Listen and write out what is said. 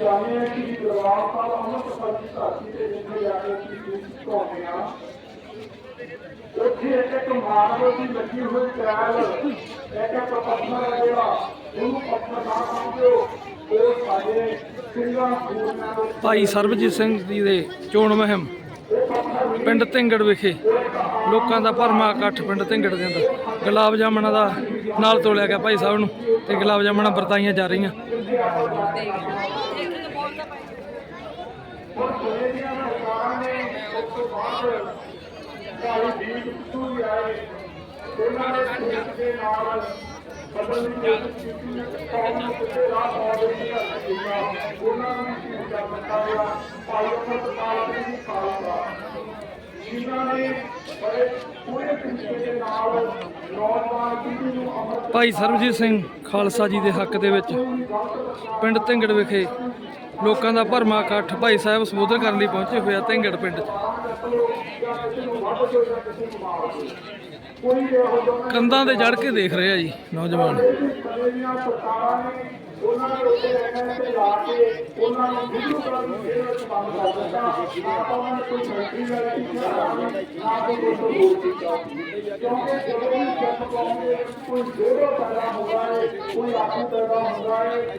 ਚਾਹੁੰਦੇ ਹਾਂ ਕਿ ਦਰਬਾਰ ਸਾਹਿਬ ਅੰਮ੍ਰਿਤਸਰ ਦੀ ਧਰਤੀ ਤੇ ਜਿੱਥੇ ਜਾ ਕੇ ਅਸੀਂ ਦੂਤ ਘੁੰਮਦੇ ਹਾਂ ਉੱਥੇ ਇੱਕ ਇੱਕ ਮਾਰਬਲ ਦੀ ਲੱਗੀ ਹੋਈ ਟਾਇਲ ਇੱਕ ਇੱਕ ਪੱਥਰ ਹੈ ਜਿਹੜਾ ਉਹਨੂੰ ਪੱਥਰ ਨਾ ਸਮਝੋ। ਉਹ ਸਾਡੇ ਸਿੰਘਾਂ ਸੂਰਮਿਆਂ ਦੇ ਭਾਈ ਸਰਬਜੀਤ ਸਿੰਘ ਜੀ ਦੇ ਚੋਣ ਮੁਹਿੰਮ ਪਿੰਡ ਢਿੰਗੜ ਵਿਖੇ। ਲੋਕਾਂ ਦਾ ਭਰਮਾ ਇਕੱਠ ਪਿੰਡ ਢਿੰਗੜ ਦੇ ਅੰਦਰ। ਗੁਲਾਬ ਜਾਮਣਾ ਦਾ ਨਾਲ ਤੋਲਿਆ ਗਿਆ ਭਾਈ ਸਾਹਿਬ ਨੂੰ ਤੇ ਗੁਲਾਬ ਜਾਮਣਾ ਵਰਤਾਈਆਂ ਜਾ ਰਹੀਆਂ। ਹੁਣ ਸਵੇਰ ਦੀਆਂ ਸਰਕਾਰਾਂ ਨੇ ਉਸ ਤੋਂ ਬਾਅਦ ਭਾਈ ਵੀਰ ਕੁੱਤੂ ਵੀ ਆਏ। ਉਹਨਾਂ ਨੇ ਸੂਰਤ ਦੇ ਨਾਲ ਬਦਲ ਦੀ ਕੋਸ਼ਿਸ਼ ਕੀਤੀ ਕੌਮ ਨੂੰ ਕਿਤੇ ਰਾਹ ਪਾ ਦਿੱਤੀ ਹੈ ਉਹਨਾਂ ਨੂੰ ਵੀ ਸ਼ਹੀਦ ਕਰ ਦਿੱਤਾ ਗਿਆ। ਭਾਈ ਅਮਰਪਾਲ ਸਿੰਘ ਜੀ ਖਾਲਸਾ। ਜਿਨ੍ਹਾਂ ਨੇ ਬੜੇ ਪੂਰੇ ਤਰੀਕੇ ਦੇ ਨਾਲ ਨੌਜਵਾਨ ਪੀੜ੍ਹੀ ਨੂੰ ਅਮਰ ਭਾਈ ਸਰਬਜੀਤ ਸਿੰਘ ਖਾਲਸਾ ਜੀ ਦੇ ਹੱਕ ਦੇ ਵਿੱਚ ਪਿੰਡ ਢਿੰਗੜ ਵਿਖੇ ਲੋਕਾਂ ਦਾ ਭਰਮਾ ਇਕੱਠ ਭਾਈ ਸਾਹਿਬ ਸੰਬੋਧਨ ਕਰਨ ਲਈ ਪਹੁੰਚੇ ਹੋਏ ਆ ਢਿੰਗੜ ਪਿੰਡ 'ਚ। ਕੰਧਾਂ ਤੇ ਚੜ੍ਹ ਕੇ ਦੇਖ ਰਹੇ ਆ ਜੀ ਨੌਜਵਾਨ। ਕੋਈ ਨੌਕਰੀ ਪੈਦਾ ਹੁੰਦਾ ਹੈ, ਕੋਈ ਆਗੂ ਪੈਦਾ ਹੁੰਦਾ ਹੈ